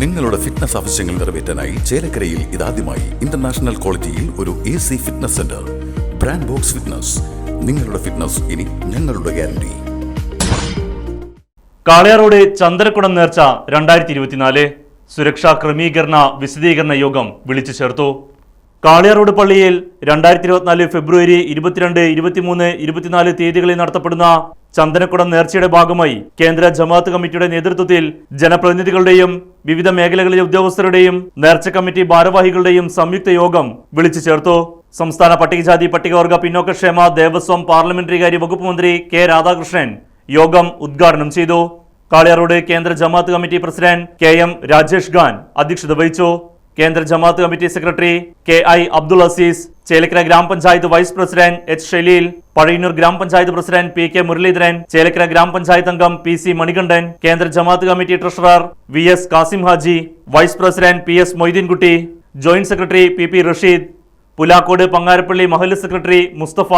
നിങ്ങളുടെ ഫിറ്റ്നസ് ആവശ്യങ്ങൾ നിറവേറ്റാനായി ചേലക്കരയിൽ ഇതാദ്യമായി ഇന്റർനാഷണൽ ക്വാളിറ്റിയിൽ ഒരു A C fitness centre brand box fitness നിങ്ങളുടെ ഫിറ്റ്നസ് ഇനി ഞങ്ങളുടെ ഗ്യാരണ്ടി കാളയാറോട് ചന്ദ്രക്കുടം നേർച്ച രണ്ടായിരത്തി ഇരുപത്തിനാല് സുരക്ഷാ ക്രമീകരണ വിശദീകരണ യോഗം വിളിച്ചു ചേർത്തു. കാളിയാറോട് പള്ളിയിൽ രണ്ടായിരത്തി ഇരുപത്തിനാല് ഫെബ്രുവരി ഇരുപത്തിരണ്ട് ഇരുപത്തിമൂന്ന് ഇരുപത്തിനാല് തീയതികളിൽ നടത്തപ്പെടുന്ന ചന്ദനക്കുടം നേർച്ചയുടെ ഭാഗമായി കേന്ദ്ര ജമാഅത്ത് കമ്മിറ്റിയുടെ നേതൃത്വത്തിൽ ജനപ്രതിനിധികളുടെയും വിവിധ മേഖലകളിലെ ഉദ്യോഗസ്ഥരുടെയും നേർച്ച കമ്മിറ്റി ഭാരവാഹികളുടെയും സംയുക്ത യോഗം വിളിച്ചു ചേർത്തു. സംസ്ഥാന പട്ടികജാതി പട്ടികവർഗ പിന്നോക്കക്ഷേമ ദേവസ്വം പാർലമെന്ററികാര്യ വകുപ്പ് മന്ത്രി കെ രാധാകൃഷ്ണൻ യോഗം ഉദ്ഘാടനം ചെയ്തു. കാളിയാറോഡ് കേന്ദ്ര Jamaat committee president K M Rajesh Khan അധ്യക്ഷത വഹിച്ചു. കേന്ദ്ര Jamaat committee secretary K I Abdul Azeez Chelakkara ഗ്രാമപഞ്ചായത്ത് vice president H Shaleel Pazhayannur ഗ്രാമപഞ്ചായത്ത് president P K Muraleedharan Chelakkara ഗ്രാമപഞ്ചായത്ത് അംഗം പി സി മണികണ്ഠൻ കേന്ദ്ര Jamaat committee treasurer V S Kasim Haji vice president P S Moideenkutty joint secretary P P Rasheed Pulakode Pangarappally മഹല്ല് secretary Musthafa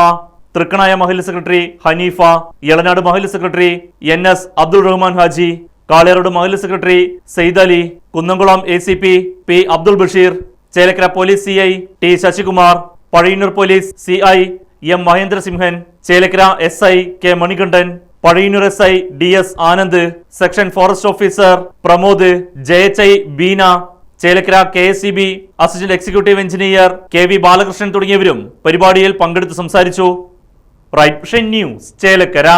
Thrikkanaya മഹല്ല് secretary Haneefa Elanad മഹല്ല് secretary N S Abdul Rahman Haji Kalerode മഹല്ല് secretary Sayed Ali Kunnamkulam A C P P Abdul Basheer Chelakkara police C I T Sasikumar Pazhayannur police C I M Mahendrasimhan Chelakkara S I K Manikandan Pazhayannur S I D S Anand section forest officer Pramod J H I Beena Chelakkara K S C B assistant executive engineer K V Balakrishnan തുടങ്ങിയവരും പരിപാടിയിൽ പങ്കെടുത്ത് സംസാരിച്ചു. Right news Chelakkara.